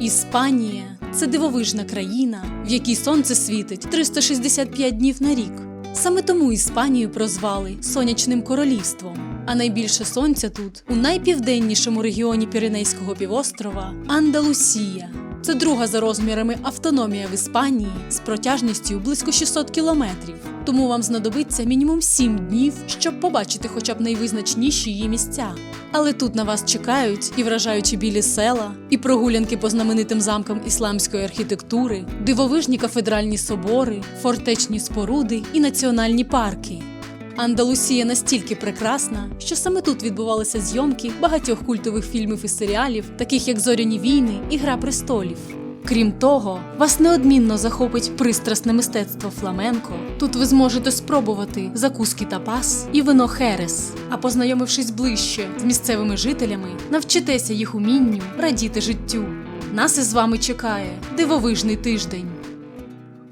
Іспанія це дивовижна країна, в якій сонце світить 365 днів на рік. Саме тому Іспанію прозвали сонячним королівством. А найбільше сонця тут, у найпівденнішому регіоні Піренейського півострова Андалусія. Це друга за розмірами автономія в Іспанії з протяжністю близько 600 кілометрів. Тому вам знадобиться мінімум 7 днів, щоб побачити хоча б найвизначніші її місця. Але тут на вас чекають і вражаючі білі села, і прогулянки по знаменитим замкам ісламської архітектури, дивовижні кафедральні собори, фортечні споруди і національні парки. Андалусія настільки прекрасна, що саме тут відбувалися зйомки багатьох культових фільмів і серіалів, таких як Зоряні війни і Гра престолів. Крім того, вас неодмінно захопить пристрасне мистецтво фламенко. Тут ви зможете спробувати закуски тапас і вино херес. А познайомившись ближче з місцевими жителями, навчитеся їх умінню радіти життю. Нас із вами чекає дивовижний тиждень.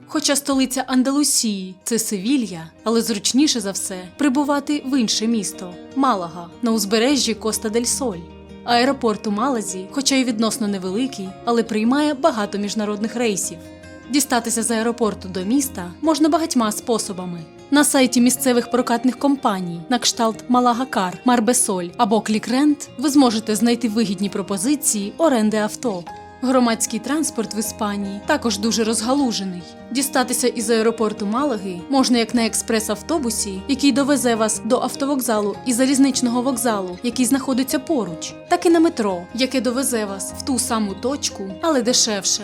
Хоча столиця Андалусії це Севілья, але зручніше за все прибувати в інше місто Малага на узбережжі Коста дель Соль. Аеропорт у Малазі, хоча й відносно невеликий, але приймає багато міжнародних рейсів. Дістатися з аеропорту до міста можна багатьма способами. На сайті місцевих прокатних компаній на кшталт Малагакар, Марбесоль або Клікрент ви зможете знайти вигідні пропозиції оренди авто. Громадський транспорт в Іспанії також дуже розгалужений. Дістатися із аеропорту Малаги можна як на експрес-автобусі, який довезе вас до автовокзалу і залізничного вокзалу, який знаходиться поруч, так і на метро, яке довезе вас в ту саму точку, але дешевше.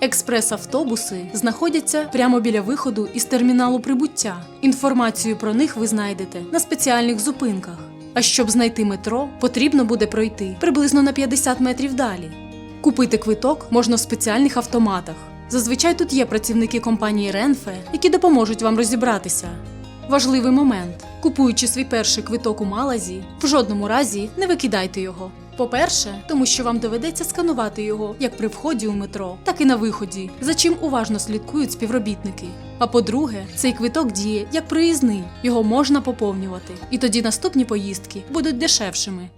Експрес-автобуси знаходяться прямо біля виходу із терміналу прибуття. Інформацію про них ви знайдете на спеціальних зупинках. А щоб знайти метро, потрібно буде пройти приблизно на 50 метрів далі. Купити квиток можна в спеціальних автоматах. Зазвичай тут є працівники компанії Ренфе, які допоможуть вам розібратися. Важливий момент: купуючи свій перший квиток у Малазі, в жодному разі не викидайте його. По-перше, тому що вам доведеться сканувати його як при вході у метро, так і на виході, за чим уважно слідкують співробітники. А по-друге, цей квиток діє як проїзний, його можна поповнювати, і тоді наступні поїздки будуть дешевшими.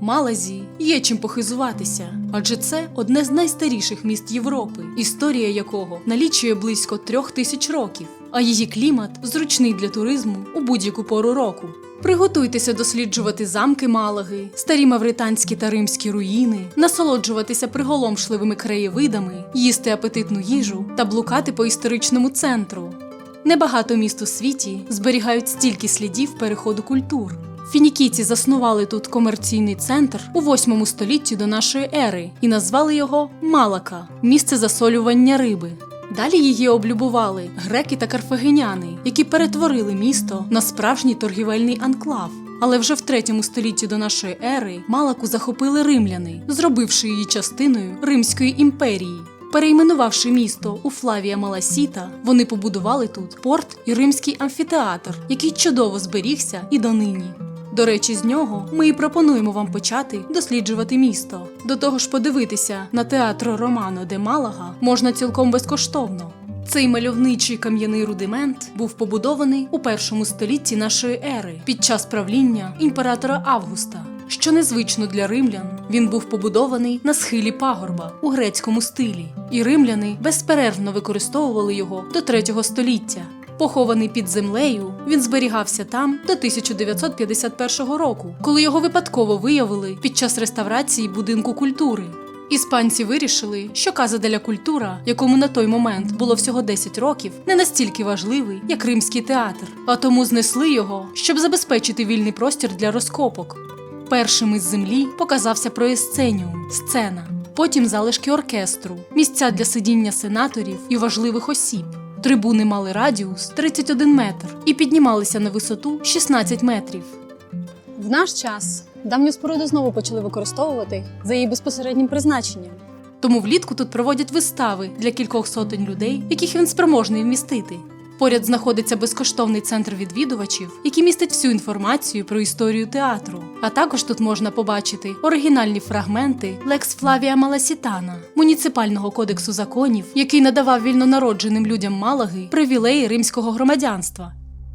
Малазі є чим похизуватися, адже це одне з найстаріших міст Європи, історія якого налічує близько трьох тисяч років, а її клімат зручний для туризму у будь-яку пору року. Приготуйтеся досліджувати замки Малаги, старі мавританські та римські руїни, насолоджуватися приголомшливими краєвидами, їсти апетитну їжу та блукати по історичному центру. Небагато міст у світі зберігають стільки слідів переходу культур. Фінікійці заснували тут комерційний центр у 8 столітті до нашої ери і назвали його Малака місце засолювання риби. Далі її облюбували греки та карфагеняни, які перетворили місто на справжній торгівельний анклав. Але вже в третьому столітті до нашої ери Малаку захопили римляни, зробивши її частиною Римської імперії. Перейменувавши місто у Флавія Маласіта, вони побудували тут порт і римський амфітеатр, який чудово зберігся і донині. До речі, з нього ми і пропонуємо вам почати досліджувати місто. До того ж, подивитися на театр Романо де Малага можна цілком безкоштовно. Цей мальовничий кам'яний рудимент був побудований у першому столітті нашої ери під час правління імператора Августа. Що незвично для римлян, він був побудований на схилі пагорба у грецькому стилі, і римляни безперервно використовували його до третього століття. Похований під землею, він зберігався там до 1951 року, коли його випадково виявили під час реставрації будинку культури. Іспанці вирішили, що каза деля культура, якому на той момент було всього 10 років, не настільки важливий, як римський театр, а тому знесли його, щоб забезпечити вільний простір для розкопок. Першим із землі показався проєсценіум – сцена, потім залишки оркестру, місця для сидіння сенаторів і важливих осіб. Трибуни мали радіус 31 метр і піднімалися на висоту 16 метрів. В наш час давню споруду знову почали використовувати за її безпосереднім призначенням. Тому влітку тут проводять вистави для кількох сотень людей, яких він спроможний вмістити. Поряд знаходиться безкоштовний центр відвідувачів, який містить всю інформацію про історію театру. А також тут можна побачити оригінальні фрагменти Лекс Флавія Маласітана, муніципального кодексу законів, який надавав вільнонародженим людям Малаги привілеї римського громадянства.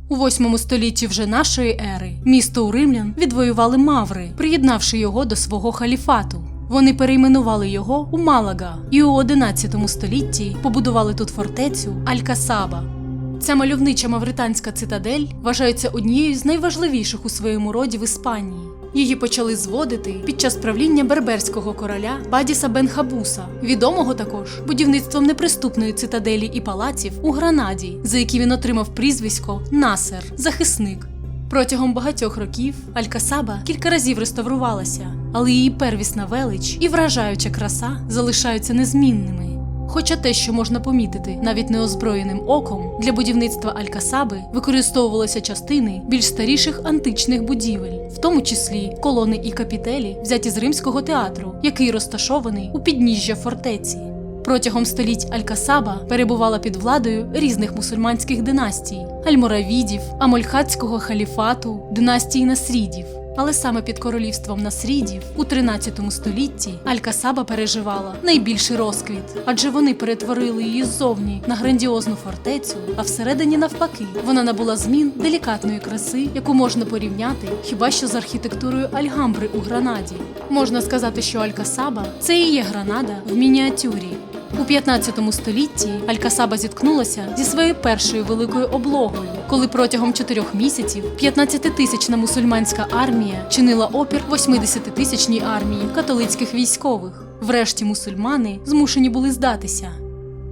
У 8 столітті вже нашої ери місто у римлян відвоювали маври, приєднавши його до свого халіфату. Вони перейменували його у Малага і у 11 столітті побудували тут фортецю Аль-Касаба. Ця мальовнича мавританська цитадель вважається однією з найважливіших у своєму роді в Іспанії. Її почали зводити під час правління берберського короля Бадіса бен Хабуса, відомого також будівництвом неприступної цитаделі і палаців у Гранаді, за які він отримав прізвисько Насер захисник. Протягом багатьох років Алькасаба кілька разів реставрувалася, але її первісна велич і вражаюча краса залишаються незмінними. Хоча те, що можна помітити навіть неозброєним оком, для будівництва Алькасаби використовувалися частини більш старіших античних будівель, в тому числі колони і капітелі, взяті з римського театру, який розташований у підніжжя фортеці. Протягом століть Аль-Касаба перебувала під владою різних мусульманських династій альморавідів, амольхатського халіфату, династії насрідів. Але саме під королівством насрідів у 13 столітті Аль-Касаба переживала найбільший розквіт, адже вони перетворили її ззовні на грандіозну фортецю, а всередині навпаки вона набула змін делікатної краси, яку можна порівняти хіба що з архітектурою Альгамбри у Гранаді. Можна сказати, що Аль-Касаба це і є Гранада в мініатюрі. У 15 столітті Алькасаба зіткнулася зі своєю першою великою облогою, коли протягом чотирьох місяців 15-тисячна мусульманська армія чинила опір 80-тисячній армії католицьких військових. Врешті мусульмани змушені були здатися.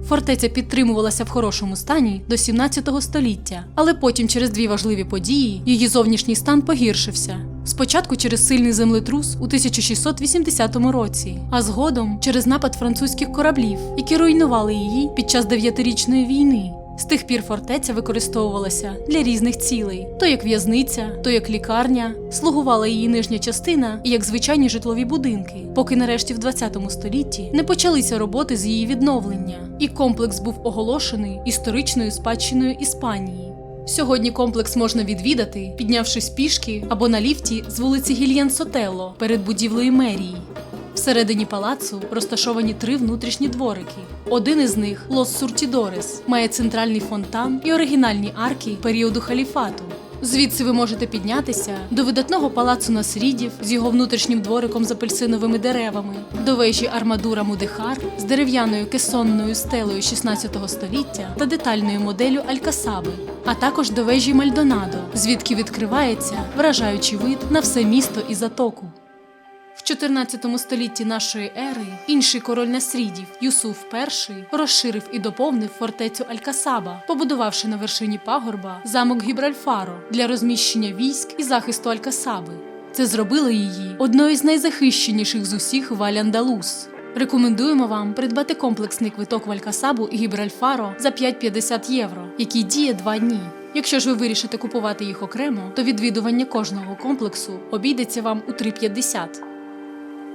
Фортеця підтримувалася в хорошому стані до 17 століття, але потім через дві важливі події її зовнішній стан погіршився. Спочатку через сильний землетрус у 1680 році, а згодом через напад французьких кораблів, які руйнували її під час дев'ятирічної війни. З тих пір фортеця використовувалася для різних цілей: то як в'язниця, то як лікарня, слугувала її нижня частина і як звичайні житлові будинки, поки нарешті в 20 столітті не почалися роботи з її відновлення, і комплекс був оголошений історичною спадщиною Іспанії. Сьогодні комплекс можна відвідати, піднявшись пішки або на ліфті з вулиці Гільян Сотелло перед будівлею мерії. Всередині палацу розташовані три внутрішні дворики. Один із них Лос Суртідорес, має центральний фонтан і оригінальні арки періоду халіфату. Звідси ви можете піднятися до видатного палацу Насрідів з його внутрішнім двориком з апельсиновими деревами, до вежі Армадура Мудехар з дерев'яною кесонною стелею 16 століття та детальною моделлю Алькасаби, а також до вежі Мальдонадо, звідки відкривається вражаючий вид на все місто і затоку. В 14 столітті нашої ери інший король Насрідів Юсуф І розширив і доповнив фортецю Алькасаба, побудувавши на вершині пагорба замок Гібральфаро для розміщення військ і захисту Алькасаби. Це зробило її одною з найзахищеніших з усіх в Аль-Андалус. Рекомендуємо вам придбати комплексний квиток в Алькасабу і Гібральфаро за 5,50 євро, який діє два дні. Якщо ж ви вирішите купувати їх окремо, то відвідування кожного комплексу обійдеться вам у 3,50.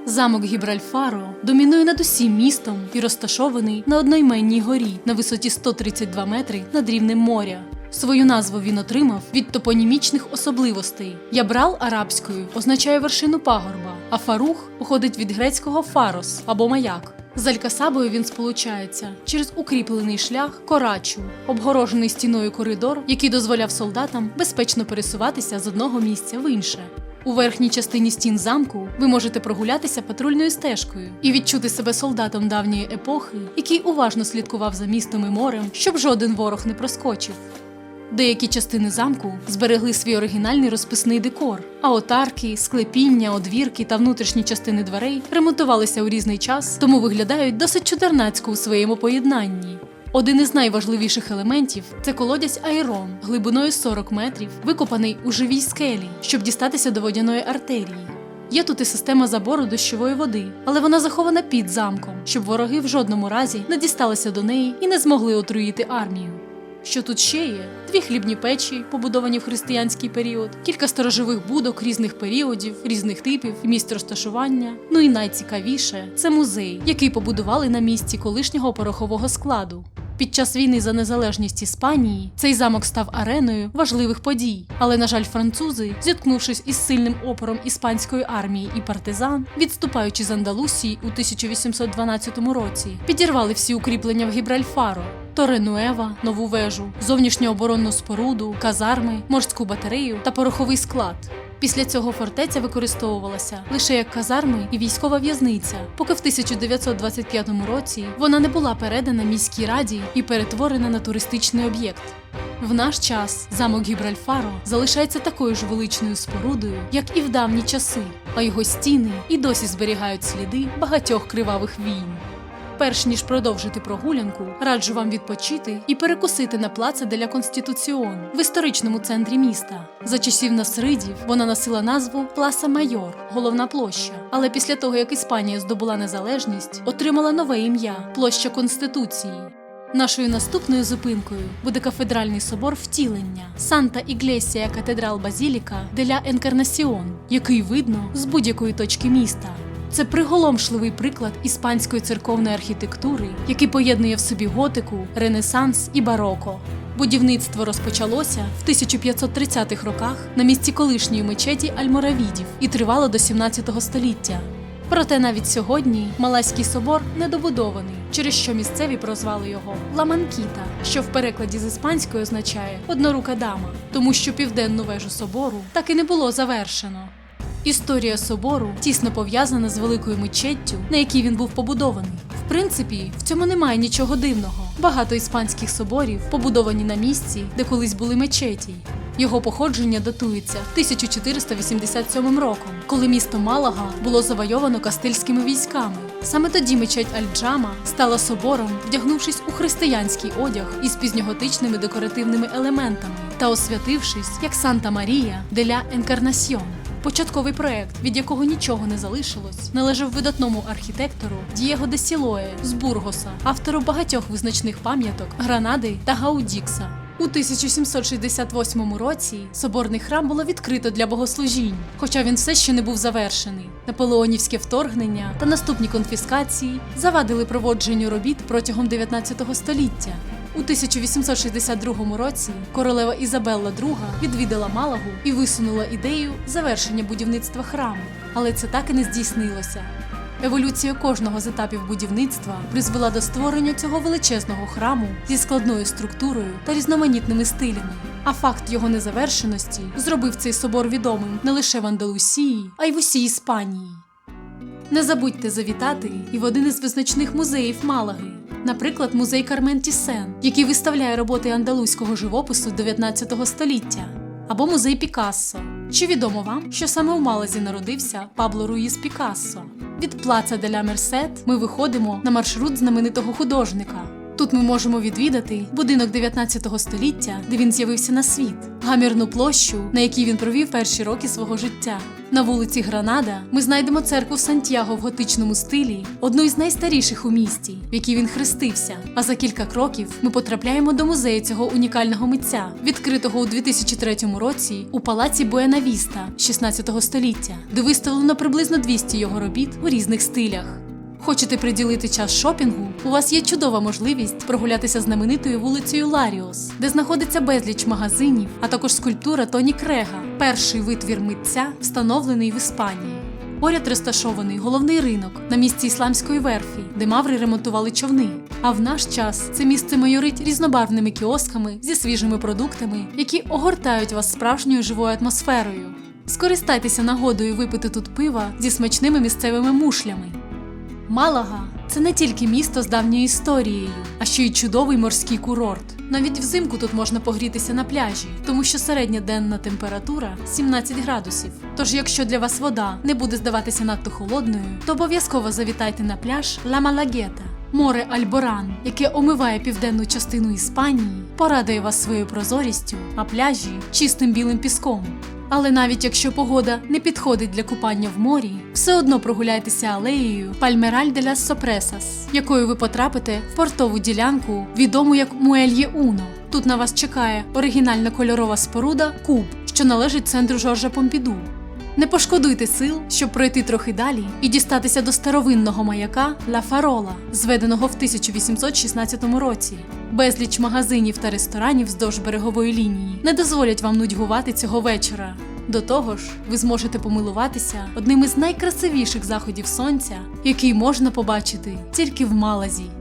Замок Гібральфаро домінує над усім містом і розташований на одноіменній горі на висоті 132 метри над рівнем моря. Свою назву він отримав від топонімічних особливостей. Ябрал арабською означає вершину пагорба, а фарух походить від грецького фарос або маяк. З Алькасабою він сполучається через укріплений шлях корачу, обгорожений стіною коридор, який дозволяв солдатам безпечно пересуватися з одного місця в інше. У верхній частині стін замку ви можете прогулятися патрульною стежкою і відчути себе солдатом давньої епохи, який уважно слідкував за містом і морем, щоб жоден ворог не проскочив. Деякі частини замку зберегли свій оригінальний розписний декор, а от арки, склепіння, одвірки та внутрішні частини дверей ремонтувалися у різний час, тому виглядають досить чудернацько у своєму поєднанні. Один із найважливіших елементів це колодязь Айрон глибиною 40 метрів, викопаний у живій скелі, щоб дістатися до водяної артерії. Є тут і система забору дощової води, але вона захована під замком, щоб вороги в жодному разі не дісталися до неї і не змогли отруїти армію. Що тут ще є? Дві хлібні печі, побудовані в християнський період, кілька сторожових будок різних періодів, різних типів місць розташування. Ну і найцікавіше це музей, який побудували на місці колишнього порохового складу. Під час війни за незалежність Іспанії цей замок став ареною важливих подій. Але, на жаль, французи, зіткнувшись із сильним опором іспанської армії і партизан, відступаючи з Андалусії у 1812 році, підірвали всі укріплення в Гібральфаро. Торенуева, нову вежу, зовнішню оборонну споруду, казарми, морську батарею та пороховий склад. Після цього фортеця використовувалася лише як казарми і військова в'язниця, поки в 1925 році вона не була передана міській раді і перетворена на туристичний об'єкт. В наш час замок Гібральфаро залишається такою ж величною спорудою, як і в давні часи, а його стіни і досі зберігають сліди багатьох кривавих війн. Перш ніж продовжити прогулянку, раджу вам відпочити і перекусити на плаце деля Конституціон в історичному центрі міста. За часів насридів вона носила назву Пласа Майор, головна площа. Але після того, як Іспанія здобула незалежність, отримала нове ім'я площа Конституції. Нашою наступною зупинкою буде кафедральний собор втілення Санта Іглесія Катедрал Базіліка деля Енкарнасіон, який видно з будь-якої точки міста. Це приголомшливий приклад іспанської церковної архітектури, який поєднує в собі готику, ренесанс і бароко. Будівництво розпочалося в 1530-х роках на місці колишньої мечеті Альморавідів і тривало до 17 століття. Проте навіть сьогодні Малайський собор недобудований, через що місцеві прозвали його Ламанкіта, що в перекладі з іспанської означає однорука дама, тому що південну вежу собору так і не було завершено. Історія собору тісно пов'язана з великою мечеттю, на якій він був побудований. В принципі, в цьому немає нічого дивного. Багато іспанських соборів побудовані на місці, де колись були мечеті. Його походження датується 1487 роком, коли місто Малага було завойовано кастильськими військами. Саме тоді мечеть Аль-Джама стала собором, вдягнувшись у християнський одяг із пізньоготичними декоративними елементами та освятившись як Санта Марія деля Енкарнасьйон. Початковий проект, від якого нічого не залишилось, належав видатному архітектору Дієго де Сілое з Бургоса, автору багатьох визначних пам'яток Гранади та Гаудікса. У 1768 році соборний храм було відкрито для богослужінь, хоча він все ще не був завершений. Наполеонівське вторгнення та наступні конфіскації завадили проводженню робіт протягом 19 століття. У 1862 році королева Ізабелла II відвідала Малагу і висунула ідею завершення будівництва храму, але це так і не здійснилося. Еволюція кожного з етапів будівництва призвела до створення цього величезного храму зі складною структурою та різноманітними стилями. А факт його незавершеності зробив цей собор відомим не лише в Андалусії, а й в усій Іспанії. Не забудьте завітати і в один із визначних музеїв Малаги, наприклад, музей Кармен Тісен, який виставляє роботи андалузького живопису 19 століття, або музей Пікассо. Чи відомо вам, що саме у Малазі народився Пабло Руїс Пікассо? Від плаца деля Мерсет ми виходимо на маршрут знаменитого художника. Тут ми можемо відвідати будинок 19 століття, де він з'явився на світ, гамірну площу, на якій він провів перші роки свого життя. На вулиці Гранада ми знайдемо церкву Сантьяго в готичному стилі, одну із найстаріших у місті, в якій він хрестився. А за кілька кроків ми потрапляємо до музею цього унікального митця, відкритого у 2003 році у палаці Буенавіста 16 століття, де виставлено приблизно 200 його робіт у різних стилях. Хочете приділити час шопінгу? У вас є чудова можливість прогулятися знаменитою вулицею Ларіос, де знаходиться безліч магазинів, а також скульптура Тоні Крега, перший витвір митця, встановлений в Іспанії. Поряд розташований головний ринок на місці ісламської верфі, де маври ремонтували човни. А в наш час це місце майорить різнобарвними кіосками зі свіжими продуктами, які огортають вас справжньою живою атмосферою. Скористайтеся нагодою випити тут пива зі смачними місцевими мушлями. Малага це не тільки місто з давньою історією, а ще й чудовий морський курорт. Навіть взимку тут можна погрітися на пляжі, тому що середня денна температура 17 градусів. Тож, якщо для вас вода не буде здаватися надто холодною, то обов'язково завітайте на пляж Ла Малагета. Море Альборан, яке омиває південну частину Іспанії, порадує вас своєю прозорістю, а пляжі чистим білим піском. Але навіть якщо погода не підходить для купання в морі, все одно прогуляйтеся алеєю Пальмераль де лас Сопресас, якою ви потрапите в портову ділянку, відому як Муельє Уно. Тут на вас чекає оригінальна кольорова споруда Куб, що належить центру Жоржа Помпіду. Не пошкодуйте сил, щоб пройти трохи далі і дістатися до старовинного маяка Ла Фарола, зведеного в 1816 році. Безліч магазинів та ресторанів вздовж берегової лінії не дозволять вам нудьгувати цього вечора. До того ж, ви зможете помилуватися одним із найкрасивіших заходів сонця, який можна побачити тільки в Малазі.